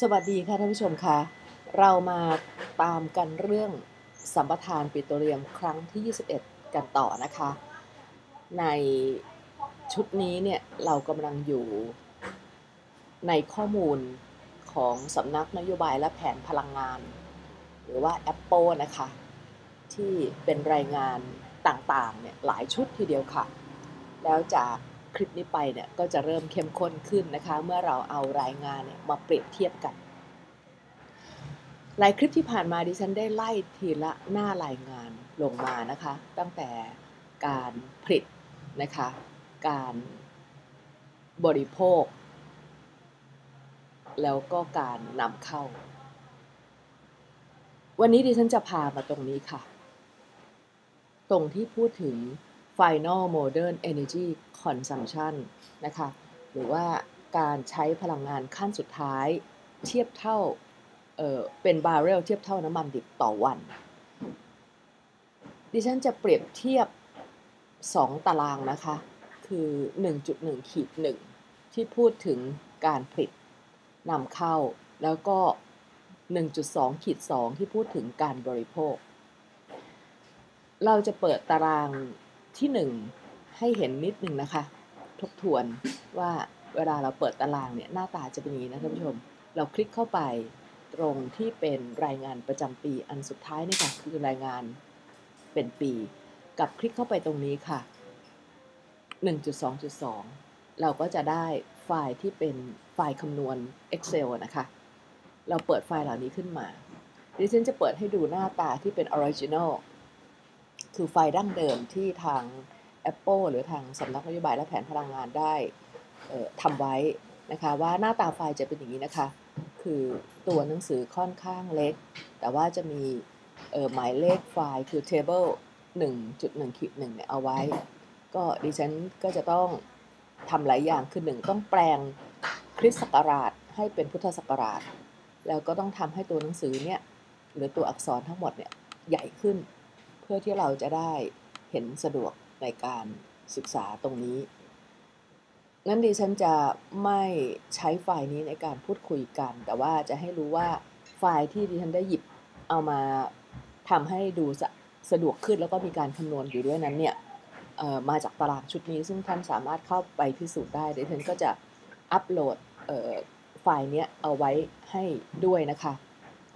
สวัสดีค่ะท่านผู้ชมคะเรามาตามกันเรื่องสัมปทานปิโตรเลียมครั้งที่ 21 กันต่อนะคะ ในชุดนี้เนี่ยเรากำลังอยู่ในข้อมูลของสำนักนโยบายและแผนพลังงาน หรือว่า Apple นะคะ ที่เป็นรายงานต่างๆเนี่ยหลายชุดทีเดียวค่ะ แล้วจาก คลิปนี้ไปเนี่ยก็จะเริ่มเข้มข้นขึ้นนะคะ เมื่อเราเอารายงานเนี่ยมาเปรียบเทียบกันหลายคลิปที่ผ่านมาดิฉันได้ไล่ทีละหน้ารายงานลงมานะคะ ตั้งแต่การผลิตนะคะ การบริโภค แล้วก็การนำเข้า วันนี้ดิฉันจะพามาตรงนี้ค่ะ ตรงที่พูดถึง Final Modern Energy Consumption นะคะหรือว่าการใช้พลังงานขั้นสุดท้ายเทียบเท่าเเป็นบาร์เรลเทียบเท่าน้ำมันดิบต่อวัน ดิฉันจะเปรียบเทียบ 2 ตารางนะคะ คือ 1.1ขีด1ที่พูดถึงการผลิตนำเข้า แล้วก็ 1.2ขีด2ที่พูดถึงการบริโภค เราจะเปิดตาราง ที่1ให้เห็นนิดหนึ่งนะคะ ทบทวนว่าเวลาเราเปิดตารางเนี่ยหน้าตาจะเป็นอย่างนี้นะท่านผู้ชม เราคลิกเข้าไปตรงที่เป็นรายงานประจำปีอันสุดท้ายนี่ค่ะ คือรายงานเป็นปี กับคลิกเข้าไปตรงนี้ค่ะ 1.2.2 เราก็จะได้ไฟล์ที่เป็นไฟล์คำนวณ Excel นะคะ เราเปิดไฟล์เหล่านี้ขึ้นมา ดิฉันจะเปิดให้ดูหน้าตาที่เป็น Original คือไฟล์ดั้งเดิมที่ทาง Apple หรือทางสำนักนโยบายและแผนพลังงานได้ทำไว้นะคะว่าหน้าตาไฟล์จะเป็นอย่างนี้นะคะ คือตัวหนังสือค่อนข้างเล็ก แต่ว่าจะมีหมายเลขไฟล์คือ table 1.1ขีด1เนี่ยเอาไว้ ก็ดิฉันก็จะต้องทำหลายอย่างคือหนึ่งต้องแปลงคริสต์ศักราชให้เป็นพุทธศักราช แล้วก็ต้องทำให้ตัวหนังสือเนี่ยหรือตัวอักษรทั้งหมดเนี่ยใหญ่ขึ้น พื่อที่เราจะได้เห็นสะดวกในการศึกษาตรงนี้งั้นดิฉันจะไม่ใช้ไฟล์นี้ในการพูดคุยกัน แต่ว่าจะให้รู้ว่าไฟล์ที่ดิฉันได้หยิบเอามาทำให้ดูสสะดวกขึ้นแล้วก็มีการคำนวณอยู่ด้วยนั้นเนี่ยมาจากตารางชุดนี้ ซึ่งท่านสามารถเข้าไปพิสูจน์ได้ดิฉันก็จะอัปโหลดไฟล์นี้เอาไว้ให้ด้วยนะคะ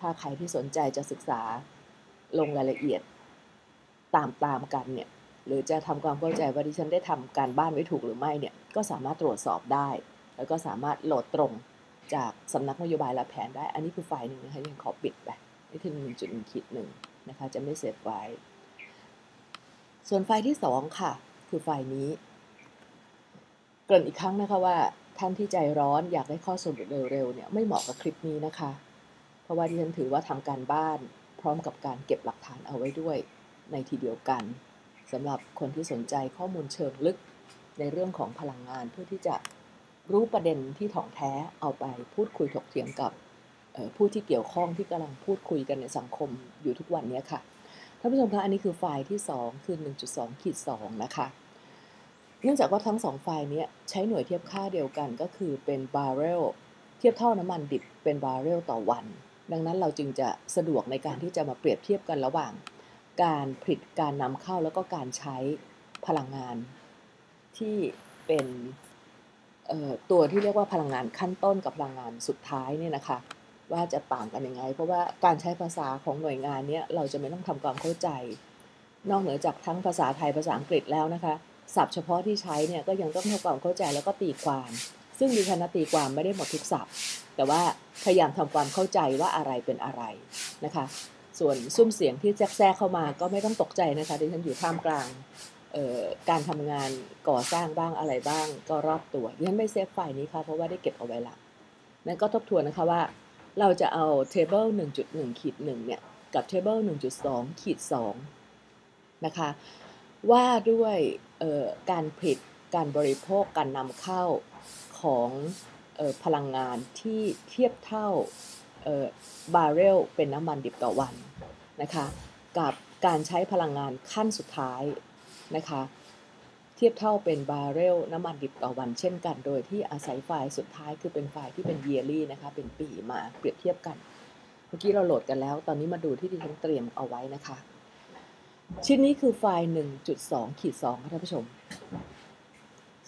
ถ้าใครที่สนใจจะศึกษาลงรายละเอียด ตามตามกันเนี่ยหรือจะทำความเข้าใจว่าดิฉันได้ทำการบ้านไว้ถูกหรือไม่เนี่ยก็สามารถตรวจสอบได้ แล้วก็สามารถโหลดตรงจากสำนักนโยบายและแผนได้ อันนี้คือไฟล์หนึ่งนะคะยังขอปิดไปนี่คือหนึ่งจุดหนึ่งขีดหนึ่งนะคะจะไม่เซฟไว้ ส่วนไฟล์ที่สองค่ะ คือไฟล์นี้ เกริ่นอีกครั้งนะคะว่าท่านที่ใจร้อนอยากได้ข้อสรุปเร็วๆเนี่ยไม่เหมาะกับคลิปนี้นะคะ เพราะว่าที่ฉันถือว่าทำการบ้านพร้อมกับการเก็บหลักฐานเอาไว้ด้วย ในทีเดียวกันสำหรับคนที่สนใจข้อมูลเชิงลึกในเรื่องของพลังงานเพื่อที่จะรู้ประเด็นที่ถ่องแท้เอาไปพูดคุยถกเถียงกับผู้ที่เกี่ยวข้องที่กำลังพูดคุยกันในสังคมอยู่ทุกวันนี้ค่ะท่านผู้ชมคะอันนี้คือไฟล์ที่ 2 คือ 1.2ขีด2นะคะ เนื่องจากว่าทั้ง 2 ไฟล์นี้ใช้หน่วยเทียบค่าเดียวกันก็คือเป็นบาร์เรลเทียบเท่าน้ำมันดิบเป็นบาร์เรลต่อวัน ดังนั้นเราจึงจะสะดวกในการที่จะมาเปรียบเทียบกันระหว่าง การผลิตการนำเข้าแล้วก็การใช้พลังงาน ที่เป็นตัวที่เรียกว่าพลังงานขั้นต้นกับพลังงานสุดท้ายเนี่ยนะคะ ว่าจะต่างกันยังไง เพราะว่าการใช้ภาษาของหน่วยงานนี้เราจะไม่ต้องทำความเข้าใจ นอกเหนือจากทั้งภาษาไทยภาษาอังกฤษแล้วนะคะศัพท์เฉพาะที่ใช้เนี่ยก็ยังต้องทำความเข้าใจแล้วก็ตีความ ซึ่งดิฉันตีความไม่ได้หมดทุกศัพท์ แต่ว่าพยายามทำความเข้าใจว่าอะไรเป็นอะไรนะคะ ส่วนซุ้มเสียงที่แทรกเข้ามาก็ไม่ต้องตกใจนะคะที่ฉันอยู่ท่ามกลางการทำงานก่อสร้างบ้างอะไรบ้าง ก็รอบตัวดิฉันไม่เซฟไฟล์นี้ค่ะเพราะว่าได้เก็บเอาไว้ละนั่นก็ทบทวนนะคะว่า เราจะเอา table 1.1ขีด1เนี่ยกับ table 1.2ขีด2นะคะว่าด้วยการผลิตการบริโภคการนำเข้าของพลังงานที่เทียบเท่า บาร์เรลเป็นน้ำมันดิบต่อวันนะคะกับการใช้พลังงานขั้นสุดท้ายนะคะเทียบเท่าเป็นบาร์เรลน้ำมันดิบต่อวันเช่นกัน โดยที่อาศัยไฟล์สุดท้ายคือเป็นไฟล์ที่เป็น yearly นะคะเป็นปีมาเปรียบเทียบกัน เมื่อกี้เราโหลดกันแล้ว ตอนนี้มาดูที่ที่ฉันเตรียมเอาไว้นะคะ ชิ้นนี้คือไฟล์ 1.2ขีด2ค่ะท่านผู้ชม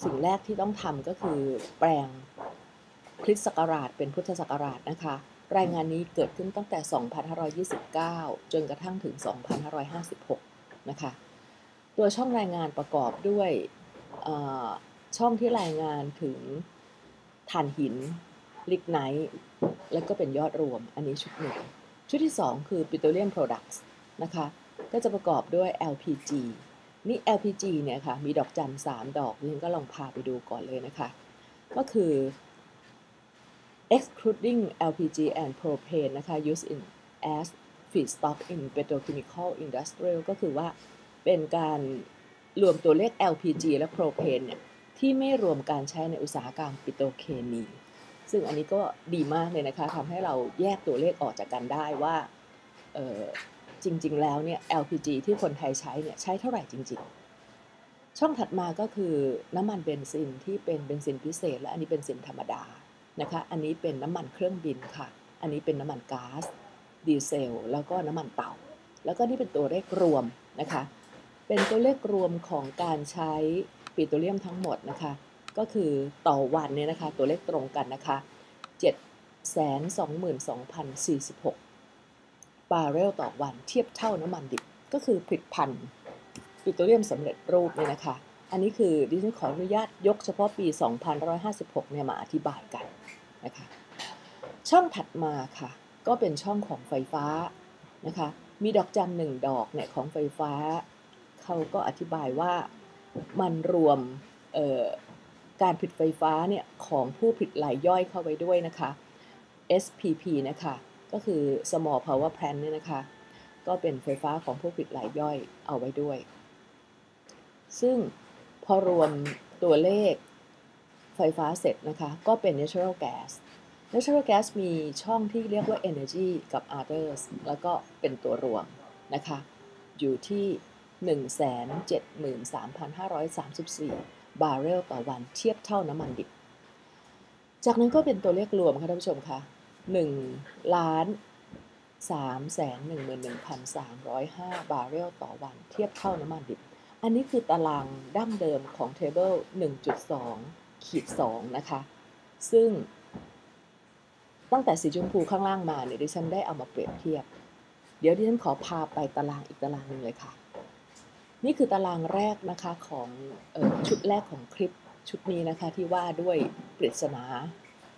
สิ่งแรกที่ต้องทำก็คือแปลงคริสต์ศักราชเป็นพุทธศักราชนะคะ รายงานนี้เกิดขึ้นตั้งแต่ 2529 จนกระทั่งถึง 2556 นะคะ ตัวช่องรายงานประกอบด้วยช่องที่รายงานถึงถ่านหินลิกไนท์และก็เป็นยอดรวม อันนี้ชุดหนึ่ง ชุดที่ 2 คือ Petroleum Products นะคะ ก็จะประกอบด้วย LPG นี่ LPG เนี่ยค่ะ มีดอกจันสามดอกนี่ก็ลองพาไปดูก่อนเลยนะคะ ก็คือ excluding LPG and propane นะคะ used in as feedstock in petrochemical industrial ก็คือว่าเป็นการรวมตัวเลข LPG และ propane เนี่ยที่ไม่รวมการใช้ในอุตสาหกรรมปิโตรเคมี ซึ่งอันนี้ก็ดีมากเลยนะคะทำให้เราแยกตัวเลขออกจากกันได้ว่าจริง ๆ แล้วเนี่ย LPG ที่คนไทยใช้เนี่ยใช้เท่าไหร่จริง ๆ ช่องถัดมาก็คือน้ำมันเบนซินที่เป็นเบนซินพิเศษ และอันนี้เป็นเบนซินธรรมดา นะคะ อันนี้เป็นน้ำมันเครื่องบินค่ะ อันนี้เป็นน้ำมันก๊าซดีเซล แล้วก็น้ำมันเตา แล้วก็นี่เป็นตัวเลขรวมนะคะ เป็นตัวเลขรวมของการใช้ปิโตรเลียมทั้งหมดนะคะ ก็คือต่อวันเนี่ยนะคะ ตัวเลขตรงกันนะคะ 7 22,046 บาร์เรลต่อวันเทียบเท่าน้ำมันดิบ ก็คือผลิตภัณฑ์ปิโตรเลียมสำเร็จรูปเนี่ยนะคะอันนี้คือดิฉันขออนุญาตยกเฉพาะปี2156 เนี่ยมาอธิบายกัน นะคะช่องถัดมาค่ะ ก็เป็นช่องของไฟฟ้านะคะมีดอกจันหนึ่งดอกเนี่ยของไฟฟ้า เขาก็อธิบายว่ามันรวมการผลิตไฟฟ้าเนี่ยของผู้ผลิตรายย่อยเข้าไว้ด้วยนะคะ SPP นะคะก็คือ small power plant เนี่ยนะคะ ก็เป็นไฟฟ้าของผู้ผลิตรายย่อยเอาไว้ด้วย ซึ่งพอรวมตัวเลข ไฟฟ้าเสร็จนะคะ ก็เป็น natural gas natural gas มีช่องที่เรียกว่า energy กับ others แล้วก็เป็นตัวรวมนะคะ อยู่ที่ 173,534 บาร์เรลต่อวันเทียบเท่าน้ำมันดิบ จากนั้นก็เป็นตัวเลขรวมค่ะท่านผู้ชมคะ1ล้าน3แสน11,305 บาร์เรลต่อวันเทียบเท่าน้ำมันดิบ อันนี้คือตารางดั้งเดิมของเทเบิล1.2 ขีด2นะคะ ซึ่ง ตั้งแต่สีชมพูข้างล่างมาเนี่ยดิฉันได้เอามาเปรียบเทียบ เดี๋ยวดิฉันขอพาไปตารางอีกตารางหนึ่งเลยค่ะ นี่คือตารางแรกนะคะของออชุดแรกของคลิปชุดนี้นะคะที่ว่าด้วยปริศนา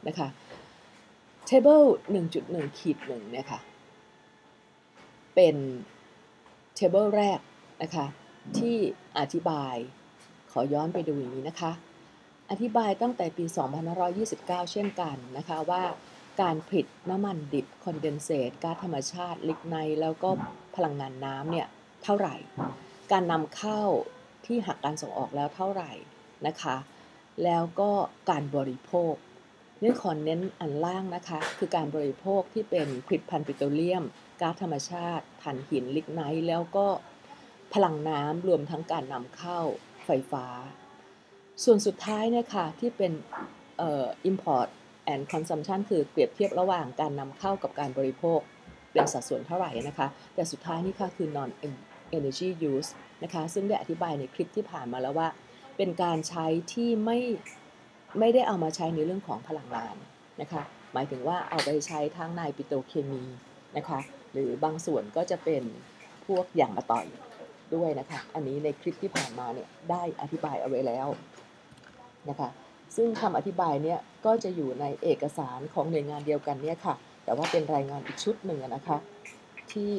นะคะ table 1.1ขีดหนึ่งเนี่ยค่ะ เป็น table แรกนะคะที่อธิบายขอย้อนไปดูอย่างนี้นะคะ อธิบายตั้งแต่ปี 2529 เช่นกันนะคะว่าการผลิตน้ำมันดิบคอนเดนเซตก๊าซธรรมชาติลิกไนแล้วก็พลังงานน้ำเนี่ยเท่าไหร่ การนำเข้าที่หักการส่งออกแล้วเท่าไหร่นะคะ แล้วก็การบริโภคเนี่ขอเน้นอันล่างนะคะ คือการบริโภคที่เป็นผลิตภัณฑ์ปิโตรเลียมก๊าซธรรมชาติถ่านหินลิกไนแล้วก็พลังน้ำรวมทั้งการนำเข้าไฟฟ้า ส่วนสุดท้ายเนี่ยค่ะที่เป็นเอ่อ import and consumption คือเปรียบเทียบระหว่างการนำเข้ากับการบริโภค เป็นสัดส่วนเท่าไหร่นะคะ แต่สุดท้ายนี่ค่ะคือ non energy use นะคะ ซึ่งได้อธิบายในคลิปที่ผ่านมาแล้วว่า เป็นการใช้ที่ไม่ไม่ได้เอามาใช้ในเรื่องของพลังงานนะคะ หมายถึงว่าเอาไปใช้ทั้งในปิโตรเคมีนะคะ หรือบางส่วนก็จะเป็นพวกอย่างมาต่อยด้วยนะคะ อันนี้ในคลิปที่ผ่านมาเนี่ยได้อธิบายเอาไว้แล้ว นะคะ ซึ่งคำอธิบายเนี่ยก็จะอยู่ในเอกสารของหน่วยงานเดียวกันเนี่ยค่ะ แต่ว่าเป็นรายงานอีกชุดหนึ่งนะคะ ที่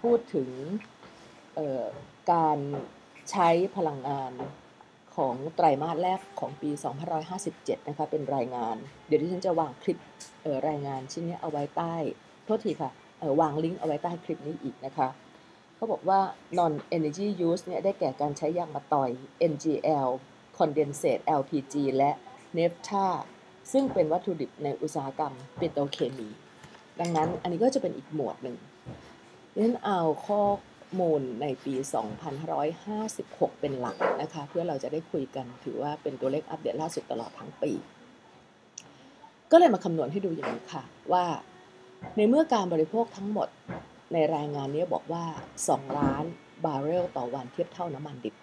พูดถึงการใช้พลังงานของไตรมาสแรกของปี 2557 นะคะ เป็นรายงาน เดี๋ยวที่ฉันจะวางคลิปรายงานชิ้นนี้เอาไว้ใต้ โทษทีค่ะวางลิงก์เอาไว้ใต้คลิปนี้อีกนะคะเขาบอกว่า non energy use เนี่ยได้แก่การใช้ยางมะตอย NGL condensate LPG และ naphtha ซึ่งเป็นวัตถุดิบในอุตสาหกรรมปิโตรเคมี ดังนั้นอันนี้ก็จะเป็นอีกหมวดหนึ่งดังนั้นเอาข้อมูลในปี 2556 เป็นหลักนะคะ เพื่อเราจะได้คุยกันถือว่าเป็นตัวเลขอัปเดตล่าสุดตลอดทั้งปี ก็เลยมาคำนวณให้ดูอย่างนี้ค่ะว่า ในเมื่อการบริโภคทั้งหมดในรายงานนี้บอกว่า 2 ล้านบาร์เรลต่อวันเทียบเท่าน้ำมันดิบ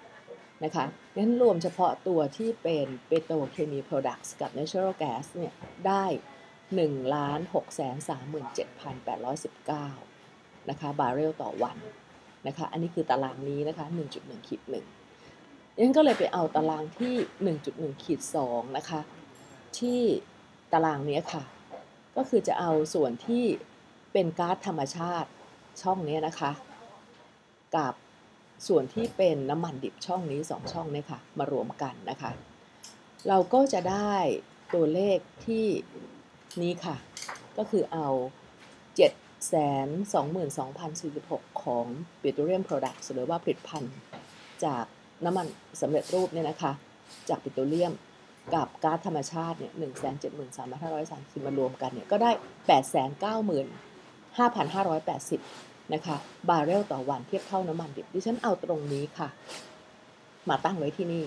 นะคะนั้นรวมเฉพาะตัวที่เป็นเปโตรเคมีโปรดักต์กับ natural gas เนี่ยได้1ล้าน6 3 7 8 1 9 นะคะ บาร์เรลต่อวันนะคะ อันนี้คือตารางนี้นะคะ 1.1ขีด1นั้นก็เลยไปเอาตารางที่ 1.1ขีด2นะคะ ที่ตารางนี้ค่ะ ก็คือจะเอาส่วนที่เป็นก๊าซธรรมชาติช่องนี้นะคะ กับ ส่วนที่เป็นน้ำมันดิบช่องนี้สองช่องนี้ค่ะมารวมกันนะคะ เราก็จะได้ตัวเลขที่นี้ค่ะ ก็คือเอา 7 2 2 0 4 6 ของ Petroleum Products หรือว่าผลิตภัณฑ์จากน้ำมันสำเร็จรูปเนี่ยนะคะ จากปิโตรเลียมกับก๊าซธรรมชาติเนี่ย1 7 3 5 3 0มารวมกันเนี่ยก็ได้8 9 5,580นะคะบาร์เรลต่อวันเทียบเท่าน้ำมันดิบดิฉันเอาตรงนี้ค่ะ มาตั้งไว้ที่นี่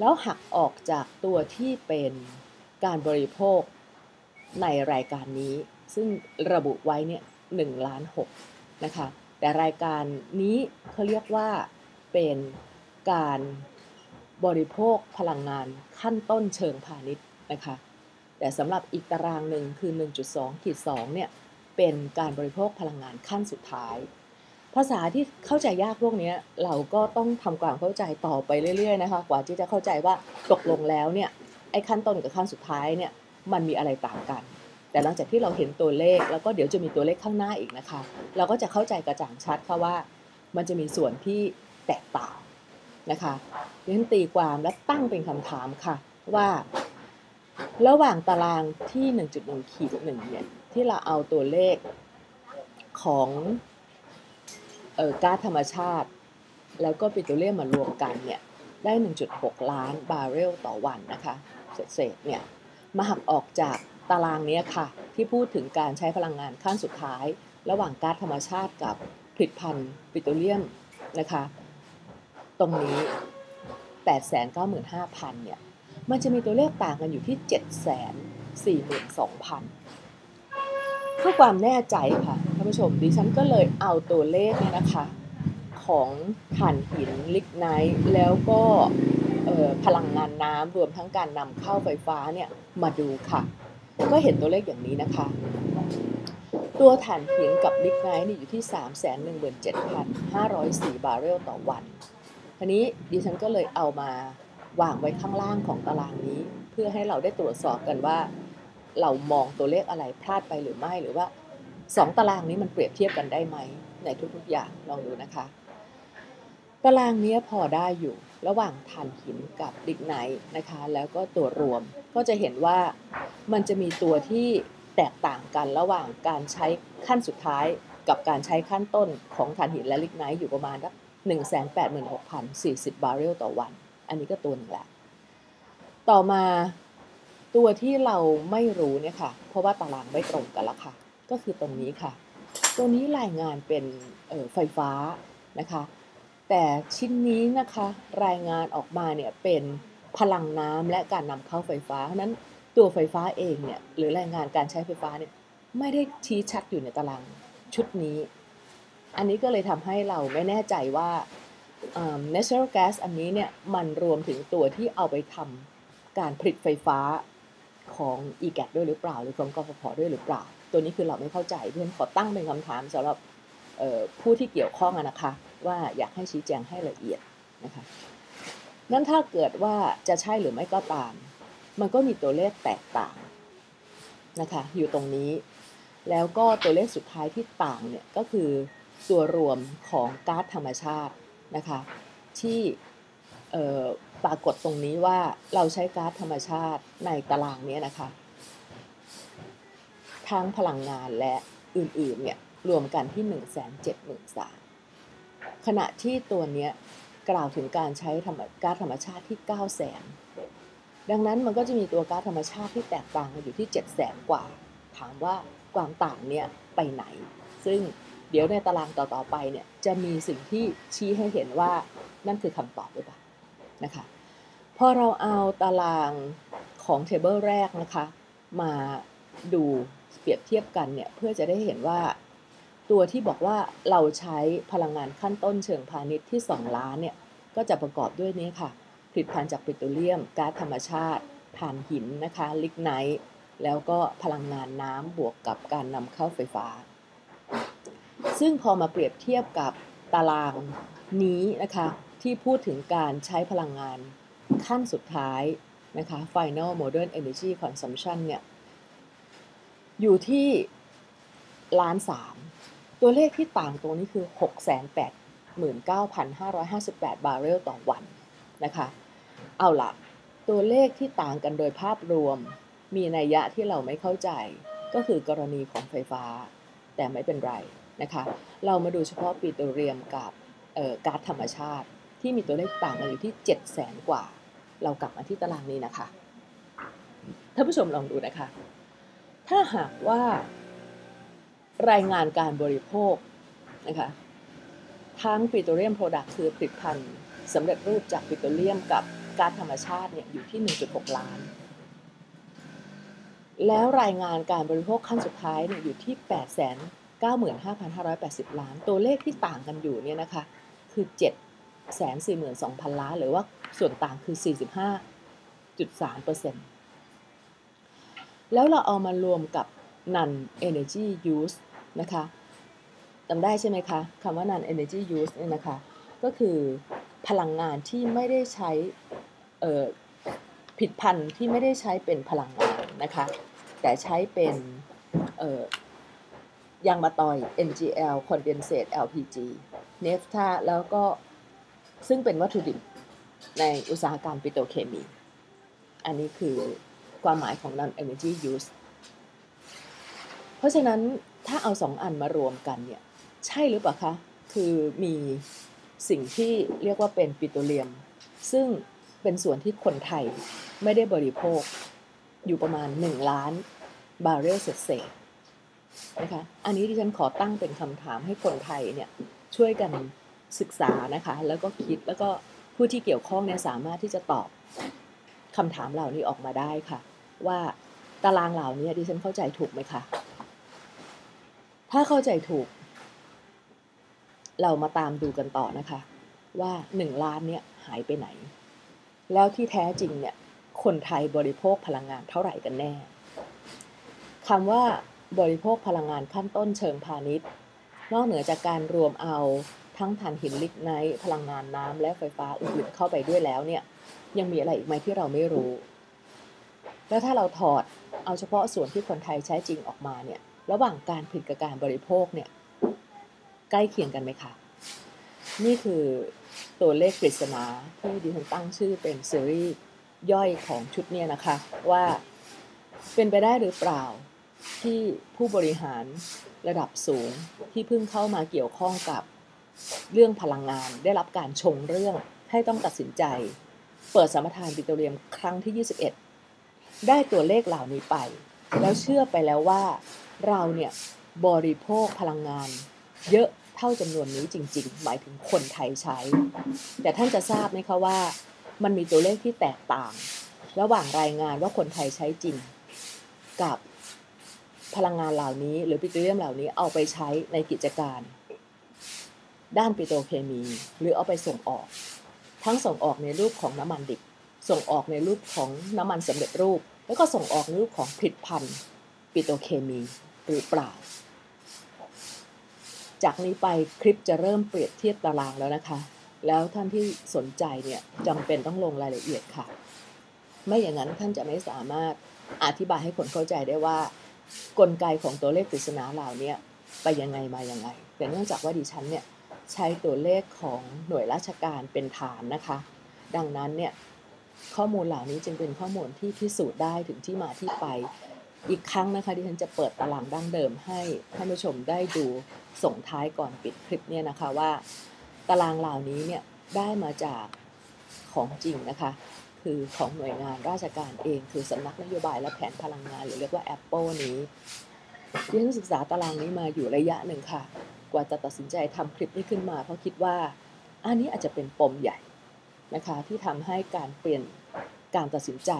แล้วหักออกจากตัวที่เป็นการบริโภคในรายการนี้ ซึ่งระบุไว้เนี่ยหนึ่งล้านหกนะคะ แต่รายการนี้เขาเรียกว่าเป็นการบริโภคพลังงานขั้นต้นเชิงพาณิชย์นะคะ แต่สำหรับอีกตารางหนึ่งคือ 1.2ขีด2เนี่ย เป็นการบริโภคพลังงานขั้นสุดท้าย ภาษาที่เข้าใจยากพวกนี้เราก็ต้องทำความเข้าใจต่อไปเรื่อยๆนะคะกว่าที่จะเข้าใจว่าตกลงแล้วเนี่ยไอ้ขั้นต้นกับขั้นสุดท้ายเนี่ยมันมีอะไรต่างกัน แต่หลังจากที่เราเห็นตัวเลขแล้วก็เดี๋ยวจะมีตัวเลขข้างหน้าอีกนะคะ เราก็จะเข้าใจกระจ่างชัดค่ะว่า มันจะมีส่วนที่แตกต่างนะคะดิฉันตีความและตั้งเป็นคำถามค่ะว่า ระหว่างตารางที่ 1.1ขีด1เนี่ย ที่เราเอาตัวเลขของเอ่อก๊าซธรรมชาติ แล้วก็ปิโตรเลียมมารวมกันเนี่ยได้ 1.6 ล้านบาร์เรลต่อวันนะคะเศษเนี่ยมาหักออกจากตารางนี้ค่ะ ที่พูดถึงการใช้พลังงานขั้นสุดท้าย ระหว่างก๊าซธรรมชาติกับผลิตภัณฑ์ปิโตรเลียมนะคะ ตรงนี้ 895,000เนี่ยมันจะมีตัวเลขต่างกันอยู่ที่ 742,000 เพื่อความแน่ใจค่ะท่านผู้ชมดิฉันก็เลยเอาตัวเลขเนี่ยนะคะ ของถ่านหินลิกไนท์แล้วก็พลังงานน้ำรวมทั้งการนำเข้าไฟฟ้าเนี่ยมาดูค่ะ ก็เห็นตัวเลขอย่างนี้นะคะ ตัวถ่านหินกับลิกไนท์นี่อยู่ที่ 317,504 บาร์เรลต่อวันทีนี้ดิฉันก็เลยเอามาวางไว้ข้างล่างของตารางนี้ เพื่อให้เราได้ตรวจสอบกันว่า เรามองตัวเลขอะไรพลาดไปหรือไม่หรือว่า 2 ตารางนี้มันเปรียบเทียบกันได้ไหมในทุกๆอย่างลองดูนะคะ ตารางนี้พอได้อยู่ระหว่างถ่านหินกับดิกไนท์นะคะ แล้วก็ตัวรวมก็จะเห็นว่ามันจะมีตัวที่แตกต่างกันระหว่างการใช้ขั้นสุดท้ายกับการใช้ขั้นต้นของถ่านหินและลิกไนท์อยู่ประมาณ186,040บาร์เรลต่อวัน อันนี้ก็ตัวหนึ่งแหละ ต่อมา ตัวที่เราไม่รู้เนี่ยค่ะ เพราะว่าตารางไม่ตรงกันละค่ะ ก็คือตรงนี้ค่ะ ตัวนี้รายงานเป็นไฟฟ้านะคะ แต่ชิ้นนี้นะคะรายงานออกมาเนี่ยเป็นพลังน้ำและการนำเข้าไฟฟ้าเพราะนั้นตัวไฟฟ้าเองเนี่ยหรือรายงานการใช้ไฟฟ้าเนี่ยไม่ได้ชี้ชัดอยู่ในตารางชุดนี้ อันนี้ก็เลยทำให้เราไม่แน่ใจว่า natural gas อันนี้เนี่ยมันรวมถึงตัวที่เอาไปทำการผลิตไฟฟ้า ของ e g a t ด้วยหรือเปล่า หรือของกฟผด้วยหรือเปล่า ตัวนี้คือเราไม่เข้าใจเพื่อนขอตั้งเป็นคำถามสำหรับผู้ที่เกี่ยวข้องนะคะ ว่าอยากให้ชี้แจงให้ละเอียดนะคะนั้นถ้าเกิดว่าจะใช่หรือไม่ก็ตาม มันก็มีตัวเลขแตกต่างนะคะอยู่ตรงนี้ แล้วก็ตัวเลขสุดท้ายที่ต่างเนี่ยก็คือตัวรวมของก๊าซธรรมชาตินะคะที่ ปรากฏตรงนี้ว่าเราใช้ก๊าซธรรมชาติในตารางนี้นะคะ ทั้งพลังงานและอื่นๆเนี่ยรวมกันที่ 1 7 0 0 0ขณะที่ตัวเนี้ยกล่าวถึงการใช้ธรรมก๊าซธรรมชาติที่ 9 0 0 0 0 0 ดังนั้นมันก็จะมีตัวก๊าซธรรมชาติที่แตกต่างกันอยู่ที่ 7 0 0 0 0 0 กว่า ถามว่าความต่างเนี่ยไปไหน ซึ่งเดี๋ยวในตารางต่อๆไปเนี่ยจะมีสิ่งที่ชี้ให้เห็นว่านั่นคือคำตอบหรือเปล่า นะคะพอเราเอาตารางของเทเบิลแรกนะคะ มาดูเปรียบเทียบกันเนี่ยเพื่อจะได้เห็นว่า ตัวที่บอกว่าเราใช้พลังงานขั้นต้นเชิงพาณิชย์ที่ 2 ล้านเนี่ยก็จะประกอบด้วยนี้ค่ะผลิตภัณฑ์จากปิโตรเลียมก๊าซธรรมชาติถ่านหินนะคะลิกไนท์แล้วก็พลังงานน้ำบวกกับการนำเข้าไฟฟ้า ซึ่งพอมาเปรียบเทียบกับตารางนี้นะคะ ที่พูดถึงการใช้พลังงานขั้นสุดท้ายนะคะ Final Modern Energy Consumption เนี่ย อยู่ที่ล้านสามตัวเลขที่ต่างตรงนี้คือ 689,558 บาร์เรลต่อวันนะคะ เอาละตัวเลขที่ต่างกันโดยภาพรวม มีนัยยะที่เราไม่เข้าใจ ก็คือกรณีของไฟฟ้า แต่ไม่เป็นไรนะคะ เรามาดูเฉพาะปิโตรเลียมกับก๊าซธรรมชาติ ที่มีตัวเลขต่างกันอยู่ที่ 7 0 0แสนกว่า เรากลับมาที่ตารางนี้นะคะ ท่านผู้ชมลองดูนะคะ ถ้าหากว่ารายงานการบริโภคนะคะทั้งปิโตรเลียมโปรดักต์คือผลิตภัณฑ์สำเร็จรูปจากปิโตรเลียมกับก๊าซธรรมชาติเนี่ยอยู่ที่ 1.6 ล้าน แล้วรายงานการบริโภคขั้นสุดท้ายเนี่ยอยู่ที่ 8 9 95,580 ล้าน ตัวเลขที่ต่างกันอยู่เนี่ยนะคะคือ 7 4 2 0 0 0ล้าน หรือว่าส่วนต่างคือ 45.3%แล้วเราเอามารวมกับ non energy use นะคะจำได้ใช่ไหมคะคำว่า non energy use เนี่ยนะคะ ก็คือพลังงานที่ไม่ได้ใช้ผิดพันธุ์ที่ไม่ได้ใช้เป็นพลังงานนะคะ แต่ใช้เป็นยางมะตอย NGL condensate LPG n e f t a แล้วก็ ซึ่งเป็นวัตถุดิบในอุตสาหกรรมปิโตรเคมี อันนี้คือความหมายของ non energy use เพราะฉะนั้นถ้าเอาสองอันมารวมกันเนี่ย ใช่หรือเปล่าคะ คือมีสิ่งที่เรียกว่าเป็นปิโตรเลียม ซึ่งเป็นส่วนที่คนไทยไม่ได้บริโภค อยู่ประมาณ 1 ล้านบาร์เรลเศษนะคะ อันนี้ที่ฉันขอตั้งเป็นคำถามให้คนไทยเนี่ยช่วยกัน ศึกษานะคะ แล้วก็คิดแล้วก็ผู้ที่เกี่ยวข้องเนี่ยสามารถที่จะตอบคำถามเหล่านี้ออกมาได้ค่ะ ว่าตารางเหล่านี้ดิฉันเข้าใจถูกไหมคะถ้าเข้าใจถูก เรามาตามดูกันต่อนะคะ ว่าหนึ่งล้านเนี่ยหายไปไหน แล้วที่แท้จริงเนี่ยคนไทยบริโภคพลังงานเท่าไหร่กันแน่คำว่าบริโภคพลังงานขั้นต้นเชิงพาณิชย์ นอกเหนือจากการรวมเอา ทั้งถ่านหินลิกไนท์พลังงานน้ำและไฟฟ้าอื่นๆเข้าไปด้วยแล้วเนี่ย ยังมีอะไรอีกไหมที่เราไม่รู้ แล้วถ้าเราถอดเอาเฉพาะส่วนที่คนไทยใช้จริงออกมาเนี่ย ระหว่างการผลิตกับการบริโภคเนี่ยใกล้เคียงกันไหมคะ นี่คือตัวเลขปริศนาที่ดิฉันตั้งชื่อเป็นซีรีส์ย่อยของชุดเนี้นะคะว่าเป็นไปได้หรือเปล่าที่ผู้บริหารระดับสูงที่เพิ่งเข้ามาเกี่ยวข้องกับ เรื่องพลังงานได้รับการชงเรื่องให้ต้องตัดสินใจ เปิดสมรทานปิโตรเลียมครั้งที่ 21 ได้ตัวเลขเหล่านี้ไป แล้วเชื่อไปแล้วว่า เราเนี่ยบริโภคพลังงาน เยอะเท่าจำนวนนี้จริง ๆ หมายถึงคนไทยใช้ แต่ท่านจะทราบไหมคะว่า มันมีตัวเลขที่แตกต่าง ระหว่างรายงานว่าคนไทยใช้จริง กับพลังงานเหล่านี้ หรือปิโตรเลียมเหล่านี้เอาไปใช้ในกิจการ ด้านปิโตรเคมี หรือเอาไปส่งออก ทั้งส่งออกในรูปของน้ำมันดิบ ส่งออกในรูปของน้ำมันสำเร็จรูป แล้วก็ส่งออกในรูปของผลิตภัณฑ์ปิโตรเคมีหรือเปล่า จากนี้ไปคลิปจะเริ่มเปรียบเทียบตารางแล้วนะคะ แล้วท่านที่สนใจเนี่ยจำเป็นต้องลงรายละเอียดค่ะ ไม่อย่างนั้นท่านจะไม่สามารถอธิบายให้คนเข้าใจได้ว่า กลไกของตัวเลขปริศนาเหล่านี้ไปยังไงมายังไง แต่เนื่องจากว่าดิฉันเนี่ย ใช้ตัวเลขของหน่วยราชการเป็นฐานนะคะ ดังนั้นเนี่ยข้อมูลเหล่านี้จึงเป็นข้อมูลที่พิสูจน์ได้ถึงที่มาที่ไปอีกครั้งนะคะดิฉันจะเปิดตารางดั้งเดิมให้ท่านผู้ชมได้ดูส่งท้ายก่อนปิดคลิปเนี่ยนะคะว่า ตารางเหล่านี้เนี่ยได้มาจากของจริงนะคะ คือของหน่วยงานราชการเอง คือสำนักนโยบายและแผนพลังงาน หรือเรียกว่า Apple นี้ดิฉันศึกษาตารางนี้มาอยู่ระยะหนึ่งค่ะ กว่าจะตัดสินใจทำคลิปนี้ขึ้นมาเพราะคิดว่าอันนี้อาจจะเป็นปมใหญ่นะคะที่ทำให้การเปลี่ยนการตัดสินใจ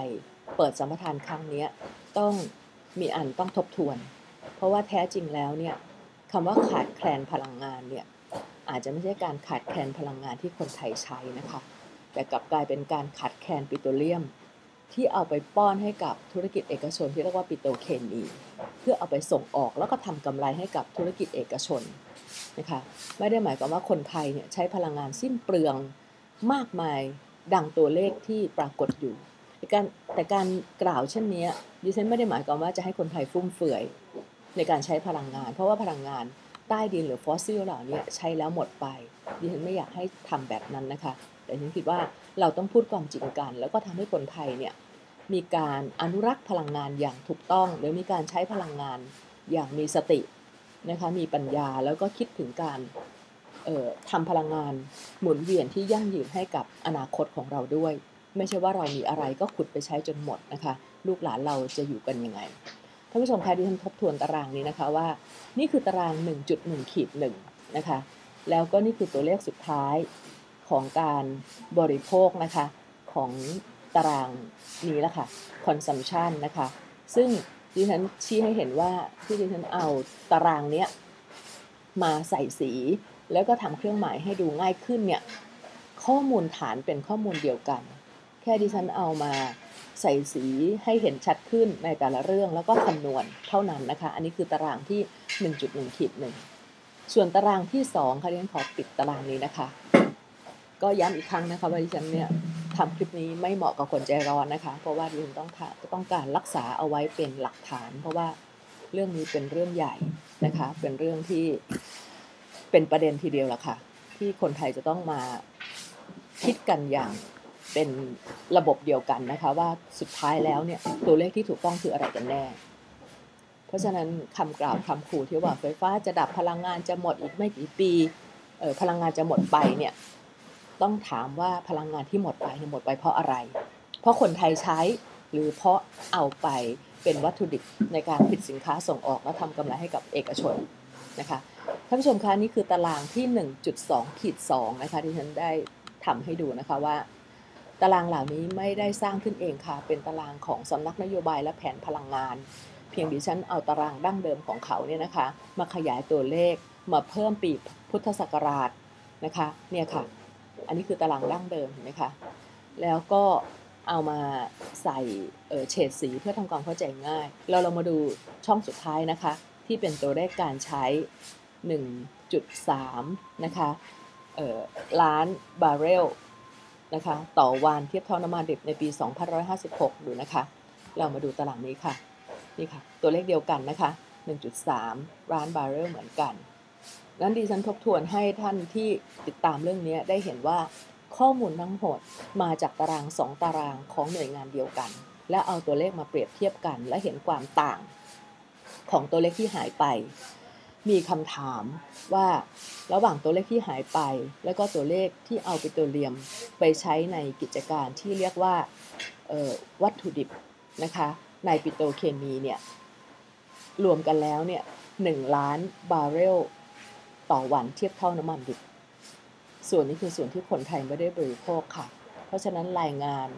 เปิดสัมปทานครั้งนี้ต้องมีอันต้องทบทวน เพราะว่าแท้จริงแล้วเนี่ยคำว่าขาดแคลนพลังงานเนี่ยอาจจะไม่ใช่การขาดแคลนพลังงานที่คนไทยใช้นะคะแต่กลับกลายเป็นการขาดแคลนปิโตรเลียม ที่เอาไปป้อนให้กับธุรกิจเอกชนที่เรียกว่าปิโตรเคมี เพื่อเอาไปส่งออกแล้วก็ทำกำไรให้กับธุรกิจเอกชน นะคะไม่ได้หมายความว่าคนไทยเนี่ยใช้พลังงานสิ้นเปลืองมากมายดังตัวเลขที่ปรากฏอยู่แต่การแต่การกล่าวเช่นนี้ดิฉันไม่ได้หมายความว่าจะให้คนไทยฟุ่มเฟือยในการใช้พลังงาน เพราะว่าพลังงานใต้ดินหรือฟอสซิลเหล่านี้ใช้แล้วหมดไปดิฉันไม่อยากให้ทำแบบนั้นนะคะ แต่ฉันคิดว่าเราต้องพูดความจริงกัน แล้วก็ทำให้คนไทยเนี่ยมีการอนุรักษ์พลังงานอย่างถูกต้อง หรือมีการใช้พลังงานอย่างมีสติ นะคะมีปัญญาแล้วก็คิดถึงการทำพลังงานหมุนเวียนที่ยั่งยืนให้กับอนาคตของเราด้วย ไม่ใช่ว่าเรามีอะไรก็ขุดไปใช้จนหมดนะคะ ลูกหลานเราจะอยู่กันยังไงท่านผู้ชมคะดิฉันทบทวนตารางนี้นะคะว่า นี่คือตาราง 1.1ขีดหนึ่งนะคะแล้วก็นี่คือตัวเลขสุดท้ายของการบริโภคนะคะของตารางนี้ละค่ะ consumption นะคะ ซึ่ง ดิฉันชี้ให้เห็นว่าที่ดิฉันเอาตารางเนี้ยมาใส่สี แล้วก็ทำเครื่องหมายให้ดูง่ายขึ้นเนี่ยข้อมูลฐานเป็นข้อมูลเดียวกัน แค่ดิฉันเอามาใส่สีให้เห็นชัดขึ้นในแต่ละเรื่องแล้วก็คำนวณเท่านั้นนะคะ อันนี้คือตารางที่ 1.1ขีดหนึ่งส่วนตารางที่ 2ค่ะดิฉันขอปิดตารางนี้นะคะ ก็ย้ำอีกครั้งนะคะว่าดิฉันเนี่ยทำคลิปนี้ไม่เหมาะกับคนใจร้อนนะคะ เพราะว่าดิฉันต้องต้องการรักษาเอาไว้เป็นหลักฐาน เพราะว่าเรื่องนี้เป็นเรื่องใหญ่นะคะ เป็นเรื่องที่เป็นประเด็นทีเดียวละค่ะ ที่คนไทยจะต้องมาคิดกันอย่างเป็นระบบเดียวกันนะคะ ว่าสุดท้ายแล้วเนี่ยตัวเลขที่ถูกต้องคืออะไรกันแน่ เพราะฉะนั้นคำกล่าวคำขู่ที่ว่าไฟฟ้าจะดับพลังงานจะหมดอีกไม่กี่ปีพลังงานจะหมดไปเนี่ย ต้องถามว่าพลังงานที่หมดไปหมดไปเพราะอะไร เพราะคนไทยใช้หรือเพราะเอาไปเป็นวัตถุดิบในการผลิตสินค้าส่งออกและทำกำไรให้กับเอกชนนะคะท่านผู้ชมคะนี่คือตารางที่ 1.2ขีด2นะคะที่ฉันได้ทำให้ดูนะคะว่า ตารางเหล่านี้ไม่ได้สร้างขึ้นเองค่ะ เป็นตารางของสำนักนโยบายและแผนพลังงาน เพียงดิฉันเอาตารางดั้งเดิมของเขาเนี่ยนะคะ มาขยายตัวเลขมาเพิ่มปีพุทธศักราชนะคะเนี่ยค่ะ อันนี้คือตารางดั้งเดิมเห็นไหมคะ แล้วก็เอามาใส่เฉดสีเพื่อทำความเข้าใจง่าย เราเรามาดูช่องสุดท้ายนะคะ ที่เป็นตัวเลขการใช้ 1.3 นะคะล้านบาร์เรลนะคะต่อวันเทียบเท่าน้ำมันดิบในปี 2556 ดูนะคะ เรามาดูตารางนี้ค่ะ นี่ค่ะ ตัวเลขเดียวกันนะคะ 1.3 ล้านบาร์เรลเหมือนกัน นั้นดิฉันทบทวนให้ท่านที่ติดตามเรื่องนี้ได้เห็นว่าข้อมูลทั้งหมดมาจากตารางสองตารางของหน่วยงานเดียวกัน และเอาตัวเลขมาเปรียบเทียบกัน และเห็นความต่าง ของตัวเลขที่หายไป มีคำถามว่าระหว่างตัวเลขที่หายไป แล้วก็ตัวเลขที่เอาไปตัวเรียมไปใช้ในกิจการที่เรียกว่าวัตถุดิบนะคะในปิโตเคมีเนี่ยรวมกันแล้วเนี่ยหนึ่งล้านบาร์เรล ต่อวันเทียบเท่าน้ำมันดิบ ส่วนนี้คือส่วนที่คนไทยไม่ได้บริโภคค่ะ เพราะฉะนั้นรายงาน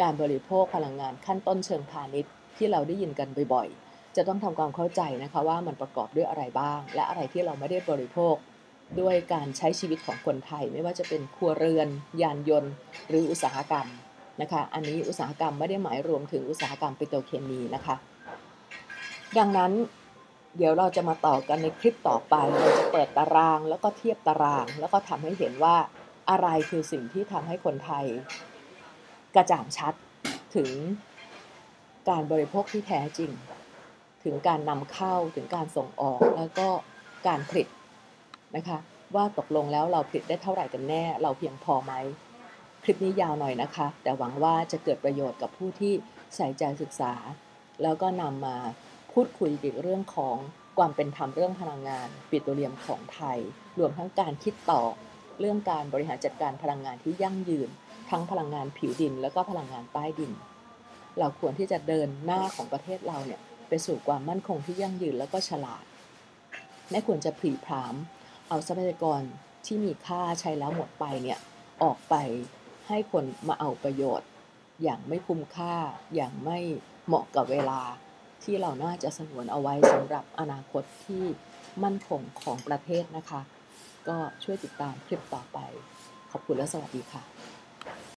การบริโภคพลังงานขั้นต้นเชิงพาณิชย์ ที่เราได้ยินกันบ่อยๆ จะต้องทำความเข้าใจนะคะว่ามันประกอบด้วยอะไรบ้าง และอะไรที่เราไม่ได้บริโภค ด้วยการใช้ชีวิตของคนไทย ไม่ว่าจะเป็นครัวเรือน ยานยนต์ หรืออุตสาหกรรมนะคะ อันนี้อุตสาหกรรมไม่ได้หมายรวมถึงอุตสาหกรรมปิโตรเคมีนะคะ ดังนั้น เดี๋ยวเราจะมาต่อกันในคลิปต่อไป เราจะเปิดตารางแล้วก็เทียบตาราง แล้วก็ทำให้เห็นว่าอะไรคือสิ่งที่ทำให้คนไทย กระจ่างชัดถึงการบริโภคที่แท้จริง ถึงการนำเข้าถึงการส่งออกแล้วก็การผลิตนะคะว่าตกลงแล้วเราผลิตได้เท่าไหร่กันแน่ เราเพียงพอไหมคลิปนี้ยาวหน่อยนะคะ แต่หวังว่าจะเกิดประโยชน์กับผู้ที่ใส่ใจศึกษา แล้วก็นำมา พูดคุยเกี่ยวกับเรื่องของความเป็นธรรมเรื่องพลังงาน ปิโตรเลียมของไทย รวมทั้งการคิดต่อเรื่องการบริหารจัดการพลังงานที่ยั่งยืน ทั้งพลังงานผิวดิน แล้วก็พลังงานใต้ดิน เราควรที่จะเดินหน้าของประเทศเราเนี่ยไปสู่ความมั่นคงที่ยั่งยืนแล้วก็ฉลาด ไม่ควรจะผลีพรามเอาทรัพยากรที่มีค่าใช้แล้วหมดไปเนี่ยออกไปให้คนมาเอาประโยชน์ อย่างไม่คุ้มค่าอย่างไม่เหมาะกับเวลา ที่เราน่าจะสงวนเอาไว้สำหรับอนาคตที่มั่นคงของประเทศนะคะ ก็ช่วยติดตามคลิปต่อไป ขอบคุณและสวัสดีค่ะ